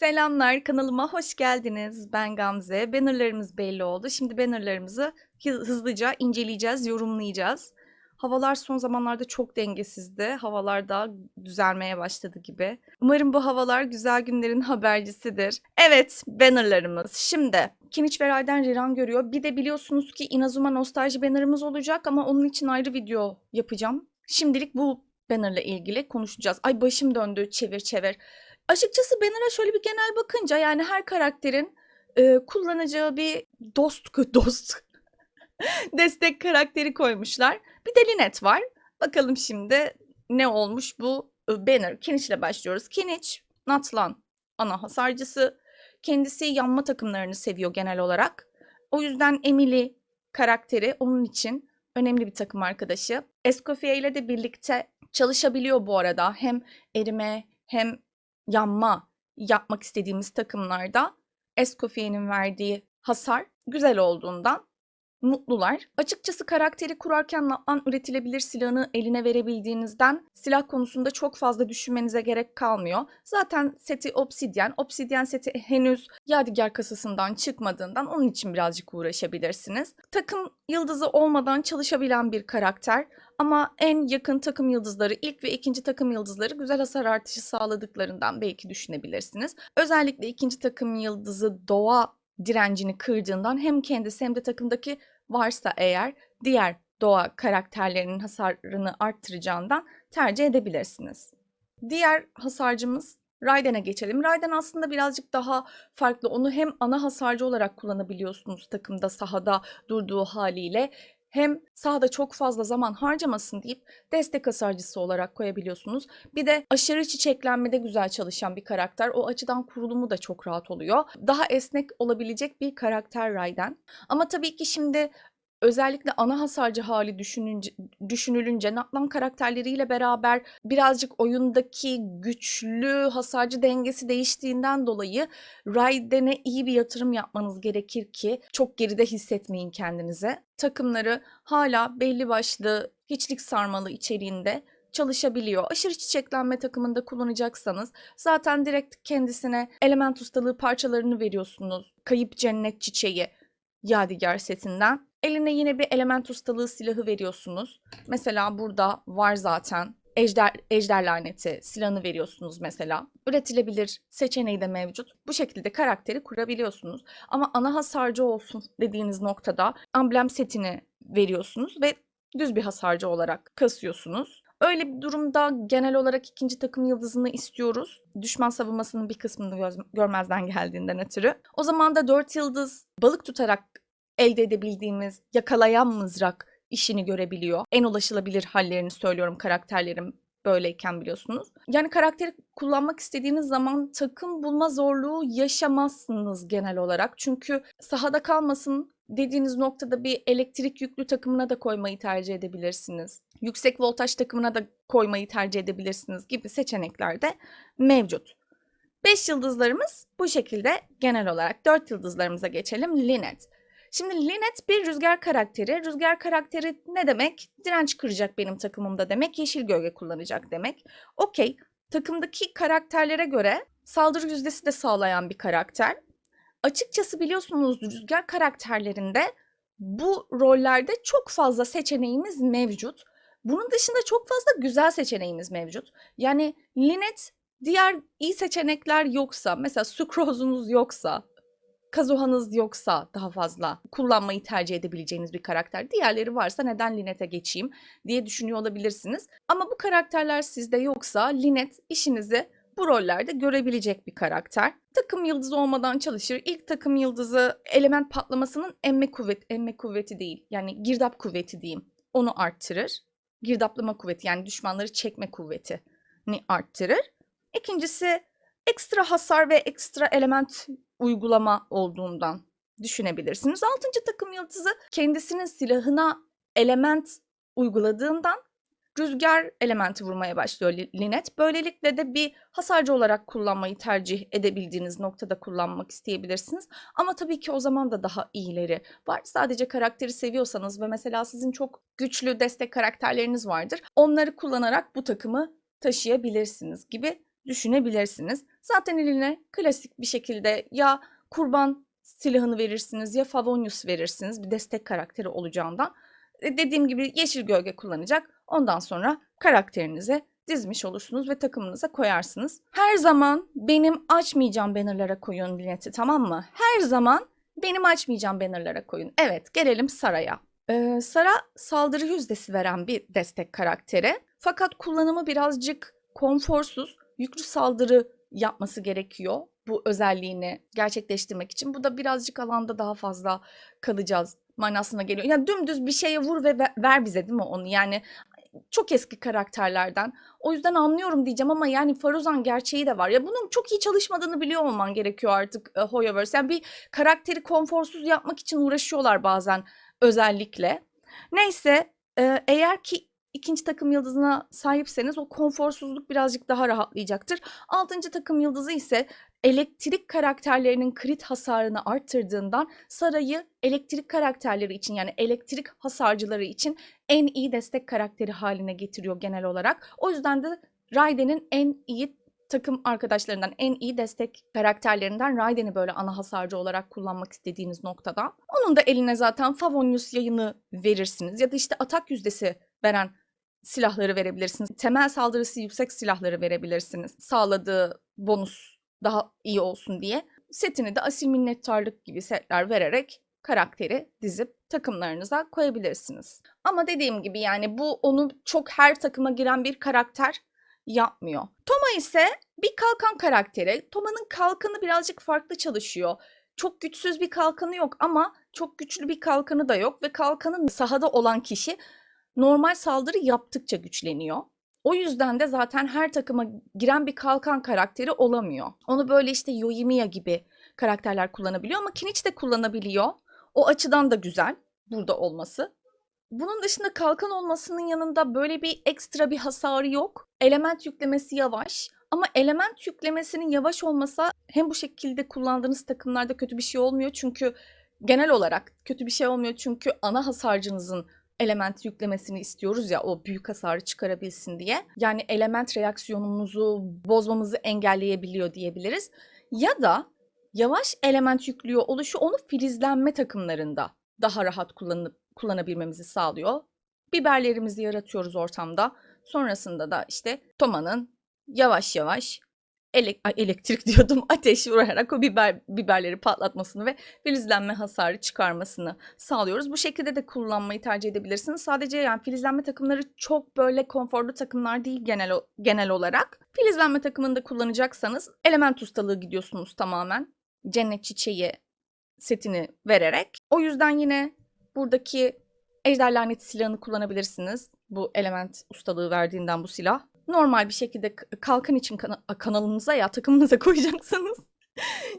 Selamlar, kanalıma hoş geldiniz. Ben Gamze. Bannerlarımız belli oldu. Şimdi bannerlarımızı hı- hızlıca inceleyeceğiz, yorumlayacağız. Havalar son zamanlarda çok dengesizdi. Havalar daha düzelmeye başladı gibi. Umarım bu havalar güzel günlerin habercisidir. Evet, bannerlarımız. Şimdi Kiniç ve Rayden Riran görüyor. Bir de biliyorsunuz ki Inazuma nostalji bannerımız olacak ama onun için ayrı video yapacağım. Şimdilik bu bannerla ilgili konuşacağız. Ay başım döndü çevir çevir. Açıkçası Banner'a şöyle bir genel bakınca yani her karakterin e, kullanacağı bir dost dost destek karakteri koymuşlar. Bir de Linet var. Bakalım şimdi ne olmuş bu e, Banner. Kenich'le başlıyoruz. Kenich, Natlan ana hasarcısı. Kendisi yanma takımlarını seviyor genel olarak. O yüzden Emily karakteri onun için önemli bir takım arkadaşı. Escoffier ile de birlikte çalışabiliyor bu arada. Hem erime hem yanma yapmak istediğimiz takımlarda Escoffier'in verdiği hasar güzel olduğundan mutlular. Açıkçası karakteri kurarken Natlan üretilebilir silahını eline verebildiğinizden silah konusunda çok fazla düşünmenize gerek kalmıyor. Zaten seti Obsidian. Obsidian seti henüz Yadigar kasasından çıkmadığından onun için birazcık uğraşabilirsiniz. Takım yıldızı olmadan çalışabilen bir karakter. Ama en yakın takım yıldızları, ilk ve ikinci takım yıldızları güzel hasar artışı sağladıklarından belki düşünebilirsiniz. Özellikle ikinci takım yıldızı doğa direncini kırdığından hem kendisi hem de takımdaki varsa eğer diğer doğa karakterlerinin hasarını arttıracağından tercih edebilirsiniz. Diğer hasarcımız Raiden'e geçelim. Raiden aslında birazcık daha farklı. Onu hem ana hasarcı olarak kullanabiliyorsunuz takımda sahada durduğu haliyle hem sahada çok fazla zaman harcamasın deyip destek hasarcısı olarak koyabiliyorsunuz. Bir de aşırı çiçeklenmede güzel çalışan bir karakter. O açıdan kurulumu da çok rahat oluyor. Daha esnek olabilecek bir karakter Raiden. Ama tabii ki şimdi özellikle ana hasarcı hali düşününce, düşünülünce Natlan karakterleriyle beraber birazcık oyundaki güçlü hasarcı dengesi değiştiğinden dolayı Raiden'e iyi bir yatırım yapmanız gerekir ki çok geride hissetmeyin kendinize. Takımları hala belli başlı hiçlik sarmalı içeriğinde çalışabiliyor. Aşırı çiçeklenme takımında kullanacaksanız zaten direkt kendisine element ustalığı parçalarını veriyorsunuz. Kayıp cennet çiçeği Yadigar setinden. Eline yine bir element ustalığı silahı veriyorsunuz. Mesela burada var zaten. Ejder, ejder laneti silahını veriyorsunuz mesela. Üretilebilir seçeneği de mevcut. Bu şekilde karakteri kurabiliyorsunuz. Ama ana hasarcı olsun dediğiniz noktada amblem setini veriyorsunuz ve düz bir hasarcı olarak kasıyorsunuz. Öyle bir durumda genel olarak ikinci takım yıldızını istiyoruz. Düşman savunmasının bir kısmını göz- görmezden geldiğinden ötürü. O zaman da 4 yıldız balık tutarak elde edebildiğimiz yakalayan mızrak işini görebiliyor. En ulaşılabilir hallerini söylüyorum karakterlerim böyleyken biliyorsunuz. Yani karakteri kullanmak istediğiniz zaman takım bulma zorluğu yaşamazsınız genel olarak. Çünkü sahada kalmasın dediğiniz noktada bir elektrik yüklü takımına da koymayı tercih edebilirsiniz. Yüksek voltaj takımına da koymayı tercih edebilirsiniz gibi seçenekler de mevcut. 5 yıldızlarımız bu şekilde genel olarak. 4 yıldızlarımıza geçelim. Linet. Şimdi Linet bir rüzgar karakteri. Rüzgar karakteri ne demek? Direnç kıracak benim takımımda demek. Yeşil gölge kullanacak demek. Okey. Takımdaki karakterlere göre saldırı yüzdesi de sağlayan bir karakter. Açıkçası biliyorsunuz rüzgar karakterlerinde bu rollerde çok fazla seçeneğimiz mevcut. Bunun dışında çok fazla güzel seçeneğimiz mevcut. Yani Linet diğer iyi seçenekler yoksa, mesela Sucrose'unuz yoksa, Kazuha'nız yoksa daha fazla kullanmayı tercih edebileceğiniz bir karakter. Diğerleri varsa neden Linet'e geçeyim diye düşünüyor olabilirsiniz. Ama bu karakterler sizde yoksa Linet işinizi bu rollerde görebilecek bir karakter. Takım yıldızı olmadan çalışır. İlk takım yıldızı element patlamasının emme kuvvet, emme kuvveti değil. Yani girdap kuvveti diyeyim. Onu arttırır. Girdaplama kuvveti yani düşmanları çekme kuvvetini arttırır. İkincisi ekstra hasar ve ekstra element uygulama olduğundan düşünebilirsiniz. Altıncı takım yıldızı kendisinin silahına element uyguladığından rüzgar elementi vurmaya başlıyor Li- Linet. Böylelikle de bir hasarcı olarak kullanmayı tercih edebildiğiniz noktada kullanmak isteyebilirsiniz. Ama tabii ki o zaman da daha iyileri var. Sadece karakteri seviyorsanız ve mesela sizin çok güçlü destek karakterleriniz vardır. Onları kullanarak bu takımı taşıyabilirsiniz gibi düşünebilirsiniz. Zaten eline klasik bir şekilde ya kurban silahını verirsiniz ya Favonius verirsiniz bir destek karakteri olacağından. E, Dediğim gibi yeşil gölge kullanacak. Ondan sonra karakterinize dizmiş olursunuz ve takımınıza koyarsınız. Her zaman benim açmayacağım bannerlara koyun Linet'i tamam mı? Her zaman benim açmayacağım bannerlara koyun. Evet gelelim Sara'ya. Ee, Sara saldırı yüzdesi veren bir destek karakteri. Fakat kullanımı birazcık konforsuz. Yüklü saldırı yapması gerekiyor bu özelliğini gerçekleştirmek için. Bu da birazcık alanda daha fazla kalacağız manasına geliyor. Yani dümdüz bir şeye vur ve ve- ver bize değil mi onu? Yani çok eski karakterlerden. O yüzden anlıyorum diyeceğim ama yani Faruzan gerçeği de var. Ya bunun çok iyi çalışmadığını biliyor olman gerekiyor artık e, Hoyoverse. Yani bir karakteri konforsuz yapmak için uğraşıyorlar bazen özellikle. Neyse e, eğer ki ikinci takım yıldızına sahipseniz o konforsuzluk birazcık daha rahatlayacaktır. Altıncı takım yıldızı ise elektrik karakterlerinin crit hasarını arttırdığından Saray'ı elektrik karakterleri için yani elektrik hasarcıları için en iyi destek karakteri haline getiriyor genel olarak. O yüzden de Raiden'in en iyi takım arkadaşlarından, en iyi destek karakterlerinden Raiden'i böyle ana hasarcı olarak kullanmak istediğiniz noktada. Onun da eline zaten Favonius yayını verirsiniz ya da işte atak yüzdesi veren silahları verebilirsiniz. Temel saldırısı yüksek silahları verebilirsiniz. Sağladığı bonus daha iyi olsun diye. Setini de asil minnettarlık gibi setler vererek karakteri dizip takımlarınıza koyabilirsiniz. Ama dediğim gibi yani bu onu çok her takıma giren bir karakter yapmıyor. Toma ise bir kalkan karakteri. Toma'nın kalkanı birazcık farklı çalışıyor. Çok güçsüz bir kalkanı yok ama çok güçlü bir kalkanı da yok ve kalkanın sahada olan kişi normal saldırı yaptıkça güçleniyor. O yüzden de zaten her takıma giren bir kalkan karakteri olamıyor. Onu böyle işte Yoimiya gibi karakterler kullanabiliyor ama Kinichi de kullanabiliyor. O açıdan da güzel burada olması. Bunun dışında kalkan olmasının yanında böyle bir ekstra bir hasarı yok. Element yüklemesi yavaş. Ama element yüklemesinin yavaş olmasa hem bu şekilde kullandığınız takımlarda kötü bir şey olmuyor. Çünkü genel olarak kötü bir şey olmuyor. Çünkü ana hasarcınızın element yüklemesini istiyoruz ya o büyük hasarı çıkarabilsin diye. Yani element reaksiyonumuzu bozmamızı engelleyebiliyor diyebiliriz. Ya da yavaş element yüklüyor oluşu onu filizlenme takımlarında daha rahat kullanıp kullanabilmemizi sağlıyor. Biberlerimizi yaratıyoruz ortamda. Sonrasında da işte Toma'nın yavaş yavaş elek- elektrik diyordum ateş vurarak o biber biberleri patlatmasını ve filizlenme hasarı çıkarmasını sağlıyoruz. Bu şekilde de kullanmayı tercih edebilirsiniz. Sadece yani filizlenme takımları çok böyle konforlu takımlar değil genel genel olarak. Filizlenme takımında kullanacaksanız element ustalığı gidiyorsunuz tamamen. Cennet çiçeği setini vererek. O yüzden yine buradaki ejder laneti silahını kullanabilirsiniz. Bu element ustalığı verdiğinden bu silah. Normal bir şekilde kalkan için kana- kanalınıza ya takımınıza koyacaksanız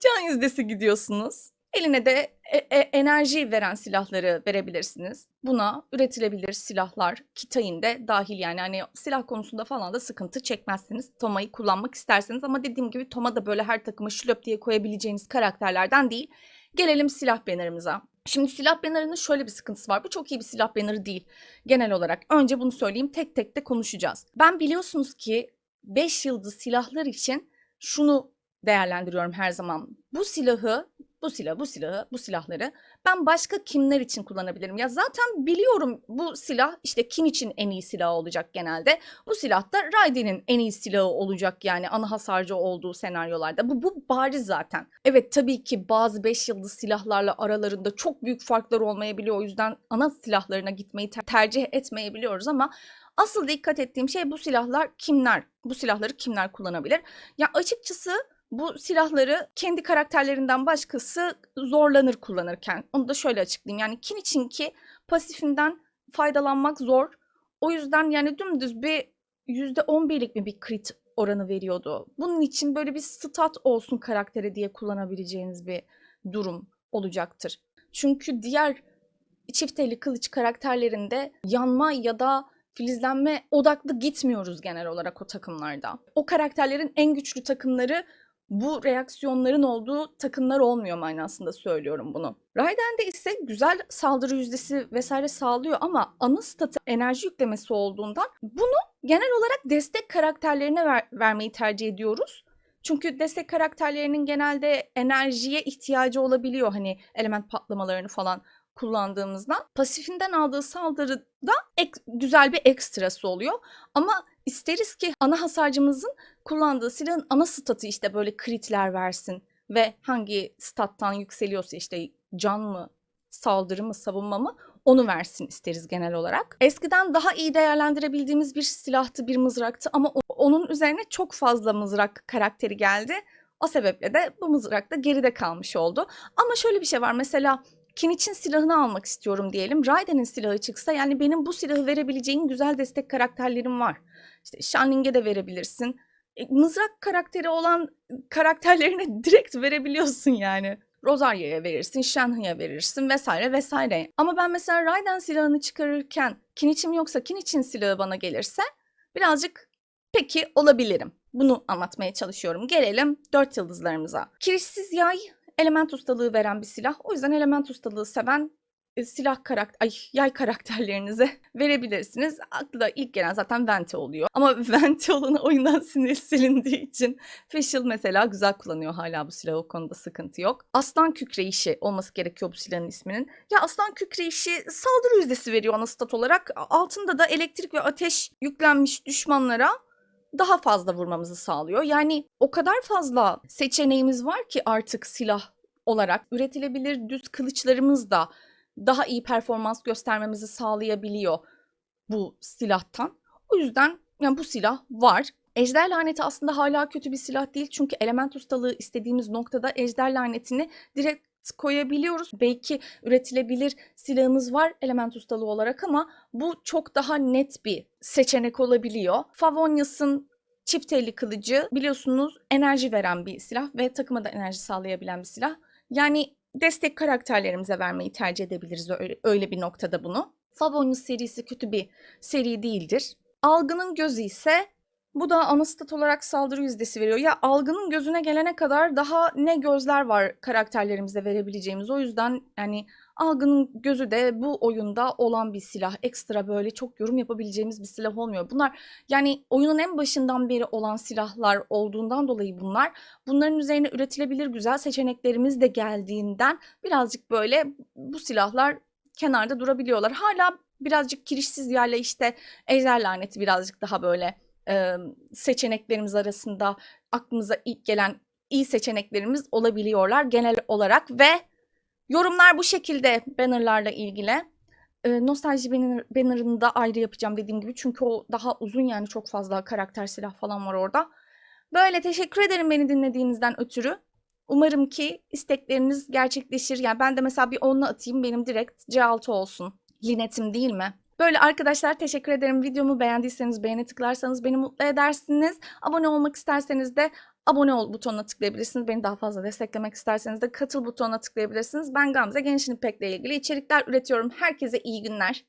can yüzdesi gidiyorsunuz. Eline de e- e- enerji veren silahları verebilirsiniz. Buna üretilebilir silahlar Kitay'in de dahil yani hani silah konusunda falan da sıkıntı çekmezsiniz. Toma'yı kullanmak isterseniz ama dediğim gibi Toma da böyle her takıma şlöp diye koyabileceğiniz karakterlerden değil. Gelelim silah bannerımıza. Şimdi silah bannerının şöyle bir sıkıntısı var. Bu çok iyi bir silah bannerı değil genel olarak. Önce bunu söyleyeyim tek tek de konuşacağız. Ben biliyorsunuz ki 5 yıldız silahlar için şunu değerlendiriyorum her zaman. Bu silahı, bu silahı, bu silahı, bu silahları ben başka kimler için kullanabilirim? Ya zaten biliyorum bu silah işte kim için en iyi silah olacak genelde. Bu silah da Raiden'in en iyi silahı olacak yani ana hasarcı olduğu senaryolarda. Bu, bu bariz zaten. Evet tabii ki bazı 5 yıldız silahlarla aralarında çok büyük farklar olmayabiliyor. O yüzden ana silahlarına gitmeyi ter- tercih etmeyebiliyoruz ama asıl dikkat ettiğim şey bu silahlar kimler? Bu silahları kimler kullanabilir? Ya açıkçası bu silahları kendi karakterlerinden başkası zorlanır kullanırken. Onu da şöyle açıklayayım. Yani kin için ki pasifinden faydalanmak zor. O yüzden yani dümdüz bir %11'lik mi bir crit oranı veriyordu. Bunun için böyle bir stat olsun karaktere diye kullanabileceğiniz bir durum olacaktır. Çünkü diğer çift eli kılıç karakterlerinde yanma ya da filizlenme odaklı gitmiyoruz genel olarak o takımlarda. O karakterlerin en güçlü takımları bu reaksiyonların olduğu takımlar olmuyor manasında söylüyorum bunu. Raiden'de ise güzel saldırı yüzdesi vesaire sağlıyor ama ana statı enerji yüklemesi olduğundan bunu genel olarak destek karakterlerine ver- vermeyi tercih ediyoruz. Çünkü destek karakterlerinin genelde enerjiye ihtiyacı olabiliyor hani element patlamalarını falan kullandığımızda. Pasifinden aldığı saldırıda ek- güzel bir ekstrası oluyor. Ama isteriz ki ana hasarcımızın kullandığı silahın ana statı işte böyle kritler versin ve hangi stattan yükseliyorsa işte can mı, saldırı mı, savunma mı onu versin isteriz genel olarak. Eskiden daha iyi değerlendirebildiğimiz bir silahtı, bir mızraktı ama onun üzerine çok fazla mızrak karakteri geldi. O sebeple de bu mızrak da geride kalmış oldu. Ama şöyle bir şey var mesela Kinich'in silahını almak istiyorum diyelim. Raiden'in silahı çıksa yani benim bu silahı verebileceğin güzel destek karakterlerim var. İşte Shanling'e de verebilirsin. E, mızrak karakteri olan karakterlerine direkt verebiliyorsun yani. Rosaria'ya verirsin, Shenhe'ye verirsin vesaire vesaire. Ama ben mesela Raiden silahını çıkarırken Kinich'im yoksa Kinich'in silahı bana gelirse birazcık peki olabilirim. Bunu anlatmaya çalışıyorum. Gelelim dört yıldızlarımıza. Kirişsiz yay element ustalığı veren bir silah. O yüzden element ustalığı seven silah karakter, ay yay karakterlerinize verebilirsiniz. Akla ilk gelen zaten Venti oluyor. Ama Venti olanı oyundan sinir silindiği için Facial mesela güzel kullanıyor hala bu silahı o konuda sıkıntı yok. Aslan kükreyişi olması gerekiyor bu silahın isminin. Ya aslan kükreyişi saldırı yüzdesi veriyor ana stat olarak. Altında da elektrik ve ateş yüklenmiş düşmanlara daha fazla vurmamızı sağlıyor. Yani o kadar fazla seçeneğimiz var ki artık silah olarak üretilebilir düz kılıçlarımız da daha iyi performans göstermemizi sağlayabiliyor bu silahtan. O yüzden yani bu silah var. Ejder laneti aslında hala kötü bir silah değil çünkü element ustalığı istediğimiz noktada ejder lanetini direkt koyabiliyoruz. Belki üretilebilir silahımız var element ustalığı olarak ama bu çok daha net bir seçenek olabiliyor. Favonius'ın çift elli kılıcı biliyorsunuz enerji veren bir silah ve takıma da enerji sağlayabilen bir silah. Yani destek karakterlerimize vermeyi tercih edebiliriz öyle, bir noktada bunu. Favonius serisi kötü bir seri değildir. Algının gözü ise bu da ana stat olarak saldırı yüzdesi veriyor. Ya algının gözüne gelene kadar daha ne gözler var karakterlerimize verebileceğimiz. O yüzden yani algının gözü de bu oyunda olan bir silah. Ekstra böyle çok yorum yapabileceğimiz bir silah olmuyor. Bunlar yani oyunun en başından beri olan silahlar olduğundan dolayı bunlar. Bunların üzerine üretilebilir güzel seçeneklerimiz de geldiğinden birazcık böyle bu silahlar kenarda durabiliyorlar. Hala birazcık kirişsiz yerle işte ejder laneti birazcık daha böyle seçeneklerimiz arasında aklımıza ilk gelen iyi seçeneklerimiz olabiliyorlar genel olarak ve yorumlar bu şekilde bannerlarla ilgili. Nostalji banner, bannerını da ayrı yapacağım dediğim gibi çünkü o daha uzun yani çok fazla karakter silah falan var orada. Böyle teşekkür ederim beni dinlediğinizden ötürü. Umarım ki istekleriniz gerçekleşir. Yani ben de mesela bir 10'la atayım benim direkt C6 olsun. Linetim değil mi? Böyle arkadaşlar teşekkür ederim. Videomu beğendiyseniz beğene tıklarsanız beni mutlu edersiniz. Abone olmak isterseniz de abone ol butonuna tıklayabilirsiniz. Beni daha fazla desteklemek isterseniz de katıl butonuna tıklayabilirsiniz. Ben Gamze Gençin İpek'le ilgili içerikler üretiyorum. Herkese iyi günler.